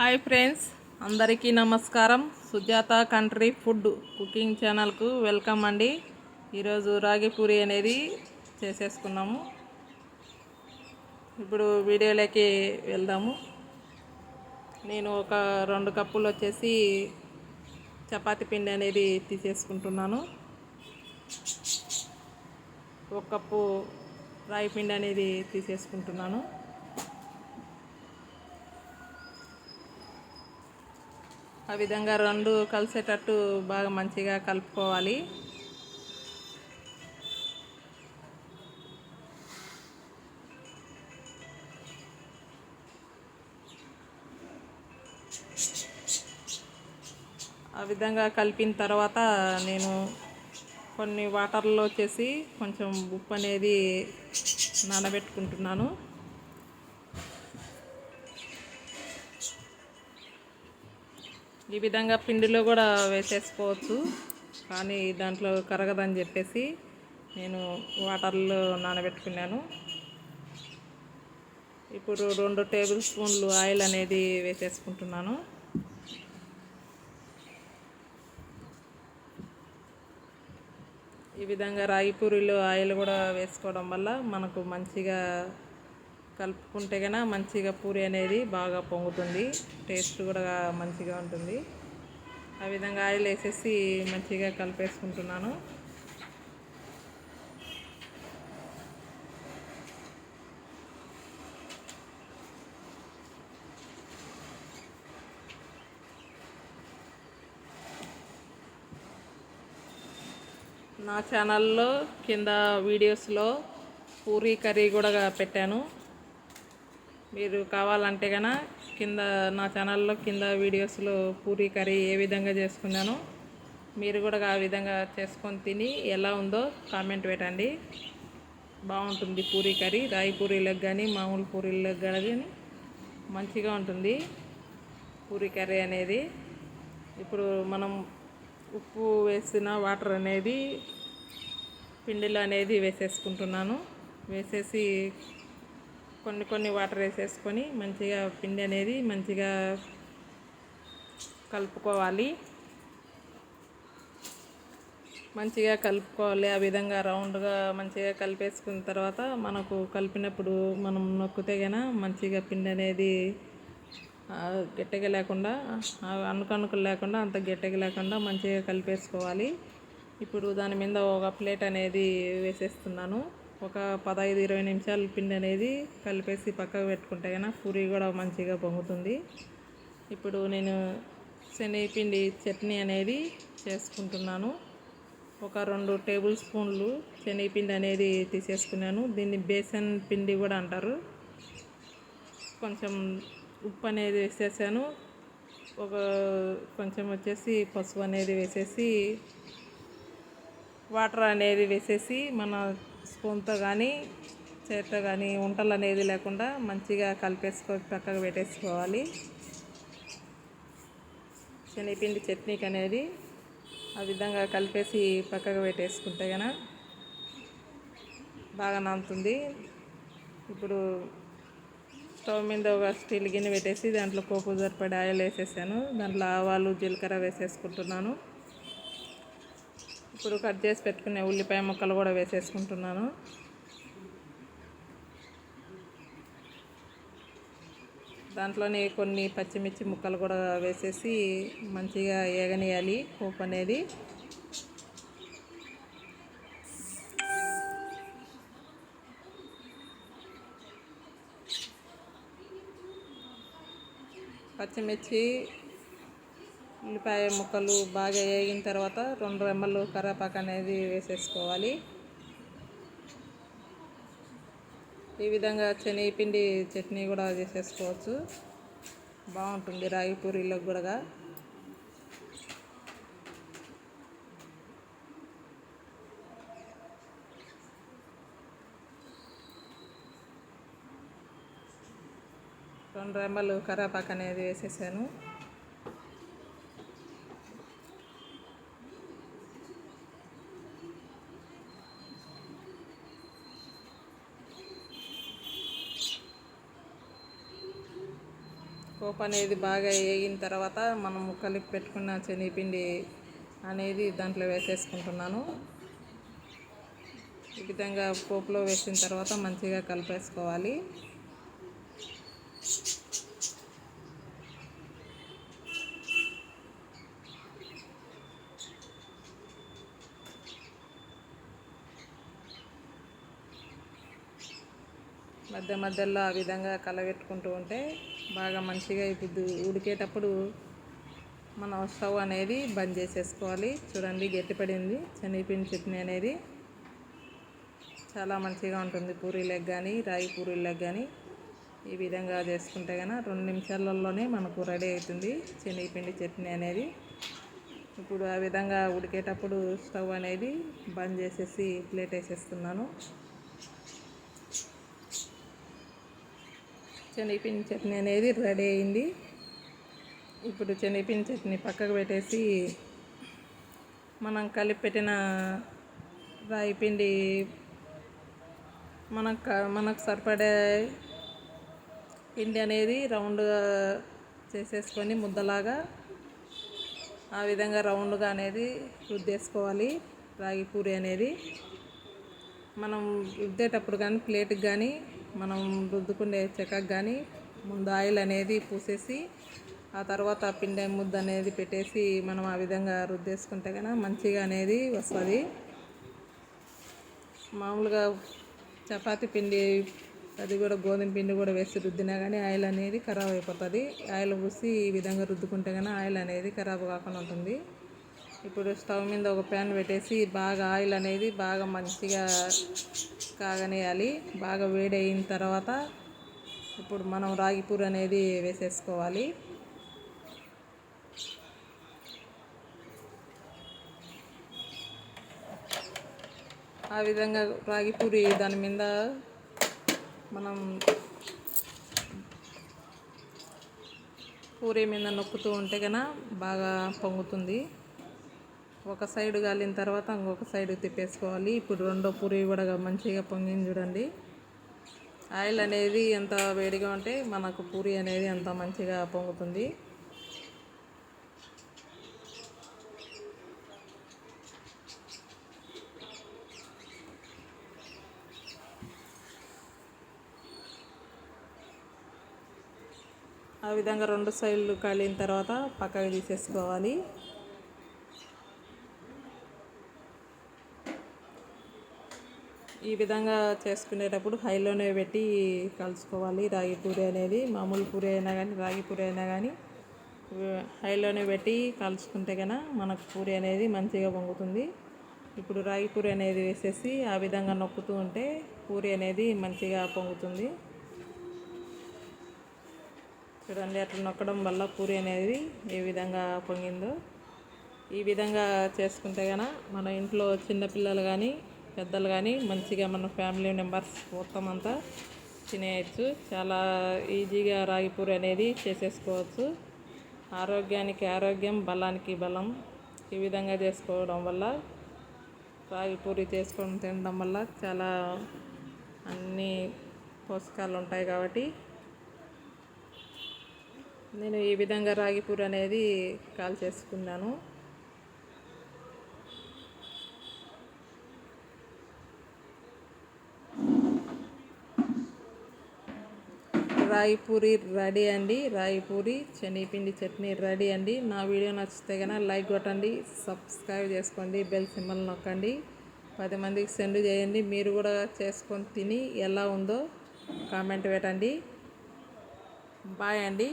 Hi friends అందరికీ నమస్కారం. Sujatha country food cooking ఛానల్కు వెల్కమ్ అండి. ఈరోజు రాగి పూరి అనేది చేసేసుకున్నాము. ఇప్పుడు వీడియోలోకి వెళ్దాము. నేను ఒక రెండు కప్పులు వచ్చేసి చపాతి పిండి అనేది తీసేసుకుంటున్నాను. ఒక కప్పు రాగి పిండి అనేది తీసేసుకుంటున్నాను. ఆ విధంగా రెండు కలిసేటట్టు బాగా మంచిగా కలుపుకోవాలి. ఆ విధంగా కలిపిన తర్వాత నేను కొన్ని వాటర్లో వచ్చేసి కొంచెం ఉప్పు అనేది నానబెట్టుకుంటున్నాను. ఈ విధంగా పిండిలో కూడా వేసేసుకోవచ్చు. కానీ దాంట్లో కరగదని చెప్పేసి నేను వాటర్లో నానబెట్టుకున్నాను. ఇప్పుడు రెండు టేబుల్ స్పూన్లు ఆయిల్ అనేది వేసేసుకుంటున్నాను. ఈ విధంగా రాగి పూరిలో ఆయిల్ కూడా వేసుకోవడం వల్ల మనకు మంచిగా కలుపుకుంటే కనుక మంచిగా పూరి అనేది బాగా పొంగుతుంది. టేస్ట్ కూడా మంచిగా ఉంటుంది. ఆ విధంగా ఆయిల్ వేసేసి మంచిగా కలిపేసుకుంటున్నాను. నా ఛానల్లో కింద వీడియోస్లో పూరీ కర్రీ కూడా పెట్టాను. మీరు కావాలంటే కన కింద నా ఛానల్లో కింద వీడియోస్లో పూరీ కర్రీ ఏ విధంగా చేసుకున్నానో మీరు కూడా ఆ విధంగా చేసుకొని తిని ఎలా ఉందో కామెంట్ పెట్టండి. బాగుంటుంది పూరీ కర్రీ రాయి పూరీలకు కానీ మామూలు పూరీలకు కానీ మంచిగా ఉంటుంది పూరీ కర్రీ అనేది. ఇప్పుడు మనం ఉప్పు వేసిన వాటర్ అనేది పిండిలో అనేది వేసేసుకుంటున్నాను. వేసేసి కొన్ని కొన్ని వాటర్ వేసేసుకొని మంచిగా పిండి అనేది మంచిగా కలుపుకోవాలి. మంచిగా కలుపుకోవాలి. ఆ విధంగా రౌండ్గా మంచిగా కలిపేసుకున్న తర్వాత మనకు కలిపినప్పుడు మనం నొక్కితే గన మంచిగా పిండి అనేది గట్టిగా లేకుండా అనుకనుకలు లేకుండా అంత గట్టిగా లేకుండా మంచిగా కలిపేసుకోవాలి. ఇప్పుడు దాని మీద ఒక ప్లేట్ అనేది వేసేస్తున్నాను. ఒక పదహైదు ఇరవై నిమిషాలు పిండి అనేది కలిపేసి పక్కకు పెట్టుకుంటే కనుక పూరి కూడా మంచిగా పొంగుతుంది. ఇప్పుడు నేను శనగపిండి చట్నీ అనేది చేసుకుంటున్నాను. ఒక రెండు టేబుల్ స్పూన్లు శనగపిండి అనేది తీసేసుకున్నాను. దీన్ని బేసన్ పిండి కూడా అంటారు. కొంచెం ఉప్పు అనేది వేసేసాను. ఒక కొంచెం వచ్చేసి పసుపు అనేది వేసేసి వాటర్ అనేది వేసేసి మన స్పూన్తో కానీ చేతితో కానీ వంటలు అనేది లేకుండా మంచిగా కలిపేసుకో పక్కకు పెట్టేసుకోవాలి. శనగపిండి చట్నీకి అనేది ఆ విధంగా కలిపేసి పక్కకు పెట్టేసుకుంటే కనుక బాగా నానుతుంది. ఇప్పుడు స్టవ్ మీద ఒక స్టీల్ గిన్నె పెట్టేసి దాంట్లో పోపు సరిపడి ఆయిల్ వేసేసాను. దాంట్లో ఆవాలు జీలకర్ర వేసేసుకుంటున్నాను. ఇప్పుడు కట్ చేసి పెట్టుకునే ఉల్లిపాయ ముక్కలు కూడా వేసేసుకుంటున్నాను. దాంట్లోనే కొన్ని పచ్చిమిర్చి ముక్కలు కూడా వేసేసి మంచిగా ఏగనేయాలి పోపు అనేది. పచ్చిమిర్చి ఉల్లిపాయ ముక్కలు బాగా వేగిన తర్వాత రెండు రెమ్మలు కరేపాకు అనేది వేసేసుకోవాలి. ఈ విధంగా శనగపిండి చట్నీ కూడా చేసేసుకోవచ్చు. బాగుంటుంది రాగి పూరీలకు కూడా. రెండు రెమ్మలు కరేపాకు అనేది వేసేసాను. పోపు అనేది బాగా వేగిన తర్వాత మనం కలిపి పెట్టుకున్న శనగపిండి అనేది దాంట్లో వేసేసుకుంటున్నాను. ఈ విధంగా పోపులో వేసిన తర్వాత మంచిగా కలిపేసుకోవాలి. మధ్య మధ్యలో ఆ విధంగా కలబెట్టుకుంటూ ఉంటే బాగా మంచిగా ఇప్పుడు ఉడికేటప్పుడు మనం స్టవ్ అనేది బంద్ చేసేసుకోవాలి. చూడండి గట్టిపడింది. శనగపిండి చట్నీ అనేది చాలా మంచిగా ఉంటుంది. పూరీలకు కానీ రాగి పూరీలకు కానీ ఈ విధంగా చేసుకుంటే కనుక రెండు నిమిషాలలోనే మనకు రెడీ అవుతుంది శనగపిండి చట్నీ అనేది. ఇప్పుడు ఆ విధంగా ఉడికేటప్పుడు స్టవ్ అనేది బంద్ చేసేసి ప్లేట్ వేసేస్తున్నాను. శనగపిండి చట్నీ అనేది రెడీ అయింది. ఇప్పుడు శనగపిండి చట్నీ పక్కకు పెట్టేసి మనం కలిపి పెట్టిన రాయి పిండి మనకు మనకు సరిపడే పిండి అనేది రౌండ్గా చేసేసుకొని ముద్దలాగా ఆ విధంగా రౌండ్గా అనేది రుద్దేసుకోవాలి రాగి పూరి అనేది. మనం రుద్దేటప్పుడు కానీ ప్లేట్కి కానీ మనం రుద్దుకునే చెక్కకు కానీ ముందు ఆయిల్ అనేది పూసేసి ఆ తర్వాత పిండి ముద్ద అనేది పెట్టేసి మనం ఆ విధంగా రుద్దేసుకుంటే కనుక మంచిగా అనేది వస్తుంది. మామూలుగా చపాతి పిండి అది కూడా గోధుమ పిండి కూడా వేసి రుద్దినా కానీ ఆయిల్ అనేది ఖరాబ్ అయిపోతుంది. ఆయిల్ పూసి ఈ విధంగా రుద్దుకుంటే కానీ ఆయిల్ అనేది ఖరాబ్ కాకుండా ఉంటుంది. ఇప్పుడు స్టవ్ మీద ఒక ప్యాన్ పెట్టేసి బాగా ఆయిల్ అనేది బాగా మంచిగా కాగనేయాలి. బాగా వేడి అయిన తర్వాత ఇప్పుడు మనం రాగిపూర్ అనేది వేసేసుకోవాలి. ఆ విధంగా రాగిపూరి దాని మీద మనం పూరి మీద నొక్కుతూ ఉంటే కనుక బాగా పొంగుతుంది. ఒక సైడ్ కాలిన తర్వాత ఇంకొక సైడ్ తిప్పేసుకోవాలి. ఇప్పుడు రెండో పూరి కూడా మంచిగా పొంగింది చూడండి. ఆయిల్ అనేది ఎంత వేడిగా ఉంటే మనకు పూరి అనేది అంత మంచిగా పొంగుతుంది. ఆ విధంగా రెండు సైడ్లు కాలిన తర్వాత పక్కకి తీసేసుకోవాలి. ఈ విధంగా చేసుకునేటప్పుడు హైలోనే పెట్టి కలుసుకోవాలి. రాగి పూరి అనేది మామూలు పూరి అయినా కానీ రాగి పూరి అయినా కానీ హైలోనే పెట్టి కలుసుకుంటే కన్నా మనకు పూరి అనేది మంచిగా పొంగుతుంది. ఇప్పుడు రాగి పూరి అనేది వేసేసి ఆ విధంగా నొక్కుతూ ఉంటే పూరి అనేది మంచిగా పొంగుతుంది. చూడండి అట్లా నొక్కడం వల్ల పూరి అనేది ఏ విధంగా పొంగిందో. ఈ విధంగా చేసుకుంటే కనుక మన ఇంట్లో చిన్నపిల్లలు కానీ పెద్దలు కానీ మంచిగా మన ఫ్యామిలీ మెంబర్స్ మొత్తం అంతా తినేయచ్చు. చాలా ఈజీగా రాగిపూరి అనేది చేసేసుకోవచ్చు. ఆరోగ్యానికి ఆరోగ్యం బలానికి బలం ఈ విధంగా చేసుకోవడం వల్ల రాగి పూరి చేసుకొని తినడం వల్ల చాలా అన్ని పోషకాలు ఉంటాయి కాబట్టి నేను ఈ విధంగా రాగి పూరి అనేది కాల్ చేసుకున్నాను. రాయి పూరి రెడీ అండి. రాయి పూరి శనగపిండి చట్నీ రెడీ అండి. నా వీడియో నచ్చితే కనుక లైక్ కొట్టండి సబ్స్క్రైబ్ చేసుకోండి బెల్ సింబల్ నొక్కండి. పది మందికి సెండ్ చేయండి. మీరు కూడా చేసుకొని తిని ఎలా ఉందో కామెంట్ పెట్టండి. బాయ్ అండి.